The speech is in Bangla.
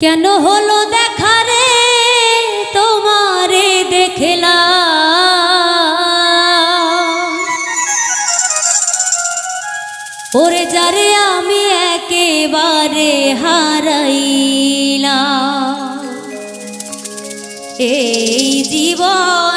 কেন হলো দেখা রে? তোমারে দেখেলা ওরে যারে আমি একেবারে হারাইলা এই জীবন